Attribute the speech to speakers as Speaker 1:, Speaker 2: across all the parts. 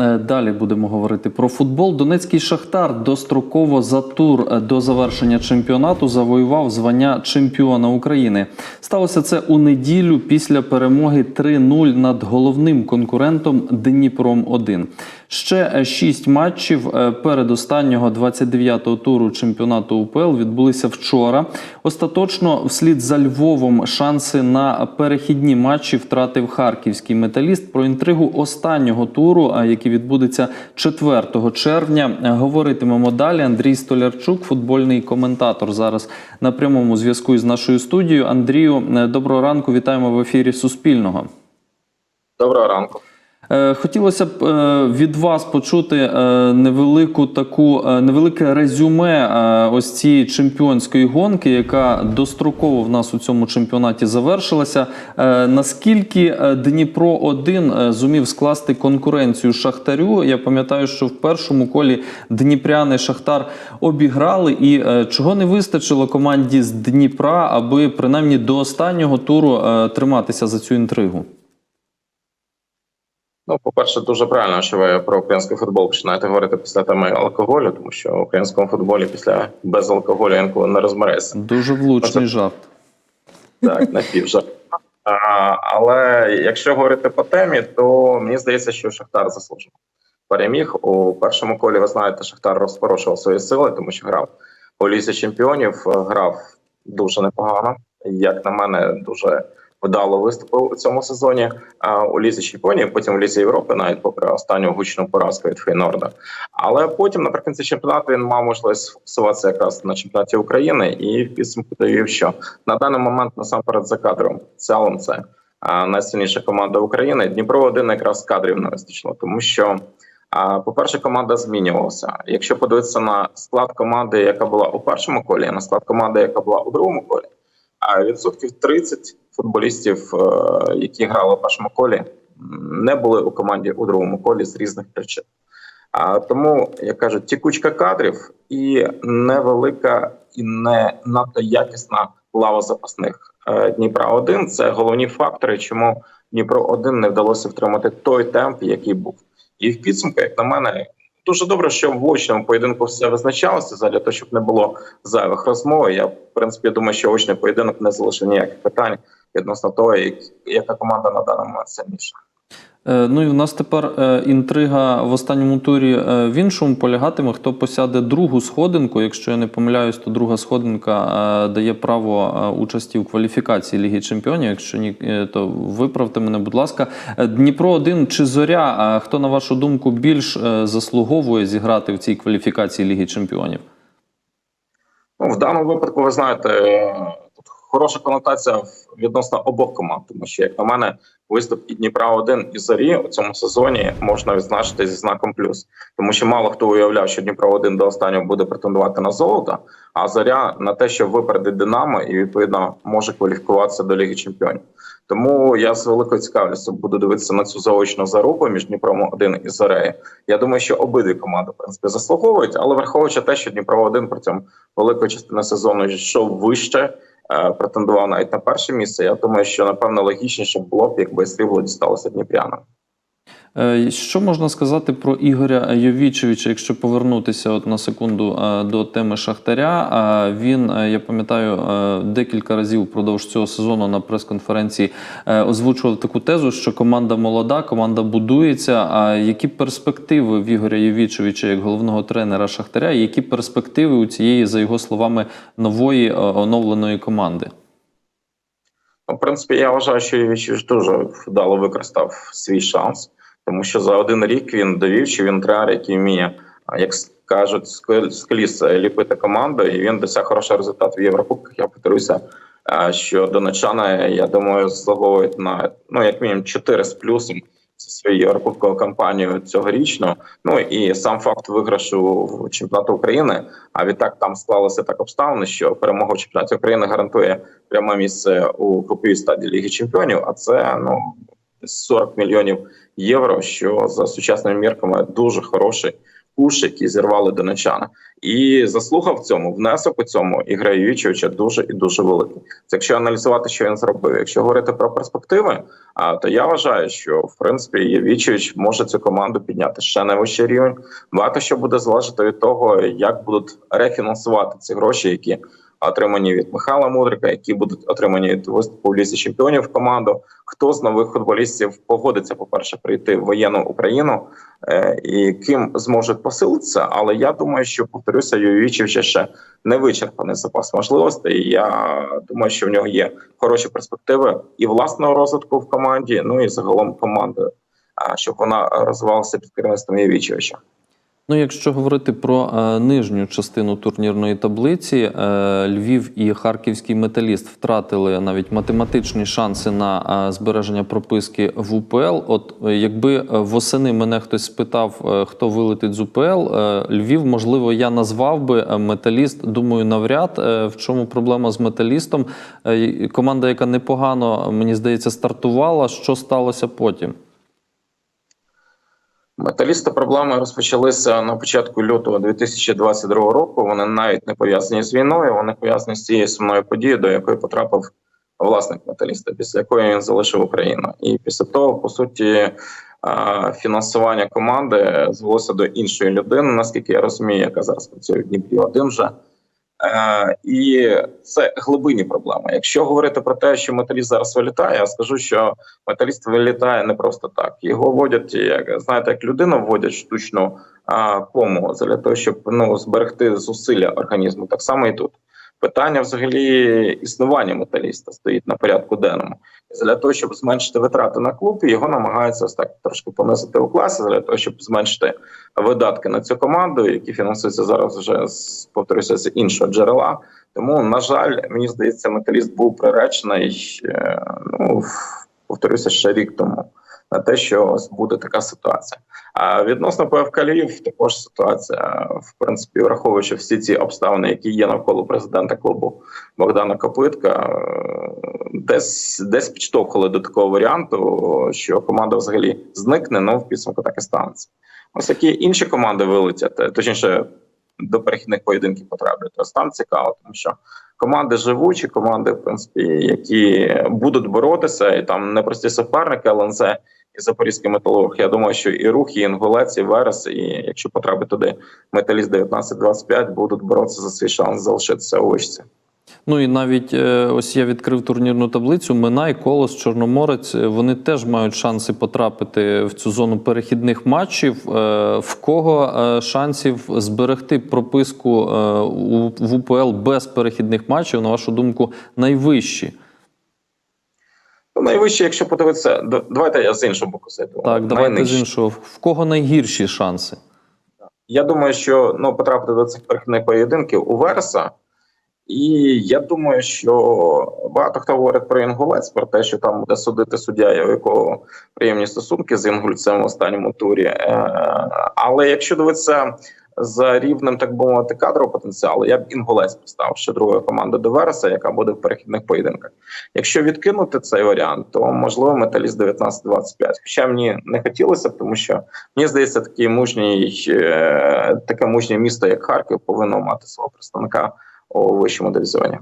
Speaker 1: Е, Далі будемо говорити про футбол. Донецький шахтар достроково за тур е, до завершення чемпіонату завоював звання чемпіона України. Сталося це у неділю після перемоги 3-0 над головним конкурентом Дніпром 1 Ще е, шість матчів е, передостаннього 29-го туру чемпіонату УПЛ відбулися вчора. Остаточно, вслід за Львовом, шанси на перехідні матчі втратив харківський металіст. Про інтригу останнього туру, який відбудеться 4 червня, говоритимемо далі. Андрій Столярчук, футбольний коментатор, зараз на прямому зв'язку із нашою студією. Андрію, е, доброго ранку. Вітаємо в ефірі Суспільного.
Speaker 2: Доброго ранку.
Speaker 1: Е, Хотілося б е, від вас почути е, невелику таку невелике резюме ось цієї чемпіонської гонки, яка достроково в нас у цьому чемпіонаті завершилася. Наскільки Дніпро 1 зумів скласти конкуренцію Шахтарю? Я пам'ятаю, що в першому колі Дніпряни Шахтар обіграли, і чого не вистачило команді з Дніпра, аби принаймні до останнього туру триматися за цю інтригу.
Speaker 2: Ну, по-перше, дуже правильно, що ви про український футбол починаєте говорити після теми алкоголю, тому що в українському футболі після без алкоголю інколи не розбереться.
Speaker 1: Дуже влучний жарт.
Speaker 2: Так, напівжа. А, але якщо говорити по темі, то мені здається, що Шахтар заслужив. Переміг у першому колі. Ви знаєте, Шахтар розпорошував свої сили, тому що грав у лісі чемпіонів, грав дуже непогано. Як на мене, дуже вдало виступив у цьому сезоні у лізі чемпіонів, потім у лізі Європи, навіть попри останню гучну поразку від Фейнорда. Але потім наприкінці чемпіонату він мав можливість сфокусуватися якраз на чемпіонаті України і в підсумку довів, що на даний момент насамперед за кадром цілим це найсильніша команда України. Дніпро один якраз кадрів не вистачило, тому що. А по-перше, команда змінювалася. Якщо подивитися на склад команди, яка була у першому колі, на склад команди, яка була у другому колі, а відсотків 30 футболістів, е, які грали у першому колі, не були у команді у другому колі з різних причин. А тому, як кажуть, тікучка кадрів і невелика і не надто якісна лава запасних Е, Дніпра 1 це головні фактори, чому Дніпро 1 не вдалося втримати той темп, який був. І в підсумку, як на мене, дуже добре, що в очному поєдинку все визначалося задля того, щоб не було зайвих розмов. Я в принципі думаю, що очний поєдинок не залишив ніяких питань відносно того, як, яка команда на даний момент сильніша.
Speaker 1: Е, Ну і в нас тепер е, інтрига в останньому турі е, в іншому полягатиме, хто посяде другу сходинку. Якщо я не помиляюсь, то друга сходинка дає право участі у кваліфікації Ліги Чемпіонів. Якщо ні, то виправте мене, будь ласка. Дніпро 1 чи Зоря? Хто на вашу думку більш заслуговує зіграти в цій кваліфікації Ліги Чемпіонів?
Speaker 2: Ну, в даному випадку, ви знаєте, хороша конотація відносно обох команд, тому що, як на мене, виступ і Дніпра 1 і Зорі у цьому сезоні можна відзначити зі знаком плюс, тому що мало хто уявляв, що Дніпро 1 до останнього буде претендувати на золото, а зоря на те, що випередить Динамо і відповідно може кваліфікуватися до Ліги Чемпіонів. Тому я з великою цікавістю буду дивитися на цю заочну зарубу між Дніпром 1 і Зорею. Я думаю, що обидві команди в принципі заслуговують, але враховуючи те, що Дніпро 1 протягом великої частини сезону йшов вище, претендував навіть на перше місце. Я думаю, що напевно логічніше було б, якби срібло дісталося Дніпрянам.
Speaker 1: Е, Що можна сказати про Ігоря Йовічевича, якщо повернутися от на секунду е, до теми Шахтаря? Е, Він, я пам'ятаю, декілька разів впродовж цього сезону на прес-конференції озвучував таку тезу, що команда молода, команда будується. А які перспективи в Ігоря Йовічевича як головного тренера Шахтаря? Які перспективи у цієї, за його словами, нової оновленої команди?
Speaker 2: Ну, в принципі, я вважаю, що Євічевич дуже вдало використав свій шанс, тому що за один рік він довів, що він тренер, який вміє, як кажуть, з коліс ліпити команду, і він досяг хороший результат в Єврокубках. Я повторюся, а, що донечани, я думаю, заслуговують на ну як мінімум 4 з плюсом свою єврокубкову кампанію цьогорічну. Ну і сам факт виграшу в чемпіонату України. А відтак там склалося так обставини, що перемога в чемпіонаті України гарантує пряме місце у груповій стадії Ліги Чемпіонів. А це ну 40 мільйонів євро, що за сучасними мірками дуже хороший куш, які зірвали донечани. І заслуга в цьому, внесок у цьому ігра Ювічевича дуже і дуже великий. Це якщо аналізувати, що він зробив. Якщо говорити про перспективи, а то я вважаю, що в принципі Євічевич може цю команду підняти ще на вищий рівень. Багато що буде залежати від того, як будуть рефінансувати ці гроші, які отримані від Михайла Мудрика, які будуть отримані від виступу в лісі чемпіонів команду. Хто з нових футболістів погодиться, по перше, прийти в воєнну Україну е, і ким зможуть посилитися. Але я думаю, що повторюся, Ювічевича ще не вичерпаний запас можливостей. Я думаю, що в нього є хороші перспективи і власного розвитку в команді, ну і загалом команди, щоб вона розвивалася під керівництвом Ювічевича.
Speaker 1: Ну, якщо говорити про е, нижню частину турнірної таблиці, е, Львів і харківський металіст втратили навіть математичні шанси на е, збереження прописки в УПЛ. От якби восени мене хтось спитав, хто вилетить з УПЛ, Львів, можливо, я назвав би металіст. Думаю, навряд в чому проблема з металістом. Команда, яка непогано, мені здається, стартувала. Що сталося потім?
Speaker 2: Металісти проблеми розпочалися на початку лютого 2022 року. Вони навіть не пов'язані з війною. Вони пов'язані з цією сумною подією, до якої потрапив власник металіста, після якої він залишив Україну. І після того, по суті, фінансування команди звелося до іншої людини, наскільки я розумію, яка зараз працює в Дніпрі один вже. Е, і це глибинні проблеми. Якщо говорити про те, що металіст зараз вилітає, я скажу, що металіст вилітає не просто так. Його вводять, як знаєте, як людину вводять штучну кому для того, щоб ну зберегти зусилля організму. Так само і тут питання взагалі існування металіста стоїть на порядку денному. Для того, щоб зменшити витрати на клуб, його намагаються ось так трошки понизити у класі, для того, щоб зменшити видатки на цю команду, які фінансуються зараз вже повторюся з іншого джерела. Тому, на жаль, мені здається, металіст був приречений. е, Ну повторюся ще рік тому. На те, що ось буде така ситуація. А відносно ПФК Львів також ситуація, в принципі, враховуючи всі ці обставини, які є навколо президента клубу Богдана Копитка, десь десь підштовхували до такого варіанту, що команда взагалі зникне, ну в підсумку так і станеться. Ось які інші команди вилетять, точніше до перехідних поєдинків потраплять. Ось там цікаво, тому що команди живучі, команди, в принципі, які будуть боротися, і там непрості суперники, ЛНЗ і Запорізький металург. Я думаю, що і рух, і інгулець, і верес, і якщо потрапить туди металіст 19-25, будуть боротися за свій шанс залишитися у вишці.
Speaker 1: Ну і навіть е, ось я відкрив турнірну таблицю. Минай, Колос, Чорноморець. е, Вони теж мають шанси потрапити в цю зону перехідних матчів. Е, В кого шансів зберегти прописку в УПЛ без перехідних матчів, на вашу думку, найвищі?
Speaker 2: Ну, найвище, якщо подивитися, давайте я з іншого боку зайду.
Speaker 1: Так, давайте з іншого. В кого найгірші шанси?
Speaker 2: Я думаю, що ну потрапити до цих перехідних поєдинків у Вереса. І я думаю, що багато хто говорить про інгулець, про те, що там буде судити суддя, у якого приємні стосунки з інгульцем в останньому турі. Е, Але якщо дивитися за рівнем, так би мовити, кадрового потенціалу, я б інгулець поставив ще другою командою до Вереса, яка буде в перехідних поєдинках. Якщо відкинути цей варіант, то можливо металіст 19-25. Хоча мені не хотілося б, тому що мені здається, такий мужній, е, таке мужнє місто, як Харків, повинно мати свого представника у вищому дивізіоні.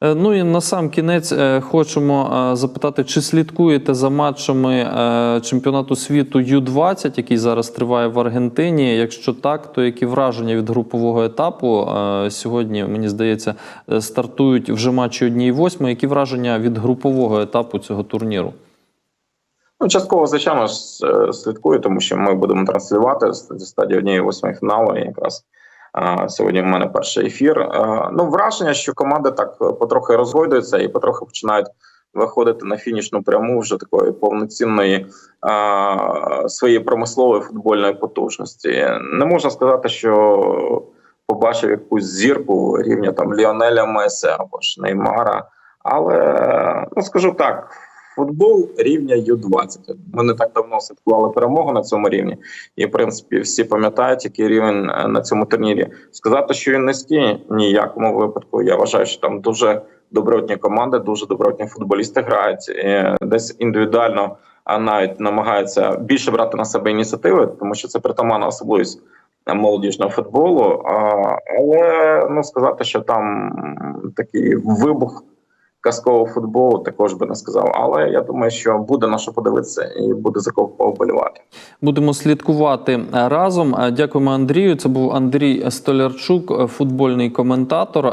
Speaker 1: Е, Ну і на сам кінець е, хочемо е, запитати, чи слідкуєте за матчами чемпіонату світу Ю-20, який зараз триває в Аргентині? Якщо так, то які враження від групового етапу? Сьогодні, мені здається, стартують вже матчі 1-8. Які враження від групового етапу цього турніру?
Speaker 2: Ну, частково, звичайно, слідкую, тому що ми будемо транслювати зі стадії однієї восьмої фіналу. І якраз сьогодні в мене перший ефір. Ну, враження, що команди так е, потрохи розгойдуються і потрохи починають виходити на фінішну пряму вже такої повноцінної своєї промислової футбольної потужності. Не можна сказати, що побачив якусь зірку рівня там Ліонеля Месі або ж Неймара. Але ну скажу так, футбол рівня Ю-20. Ми не так давно святкували перемогу на цьому рівні, і в принципі всі пам'ятають, який рівень е, на цьому турнірі. Сказати, що він низький, ніякому випадку. Я вважаю, що там дуже добротні команди, дуже добротні футболісти грають. І десь індивідуально а навіть намагаються більше брати на себе ініціативи, тому що це притаманна особливість е, молодіжного футболу. Але ну сказати, що там такий вибух казкового футболу, також би не сказав. Але я думаю, що буде на що подивитися і буде за кого повболівати.
Speaker 1: Будемо слідкувати разом. Е, Дякуємо Андрію. Це був Андрій Столярчук, е, футбольний коментатор. Е,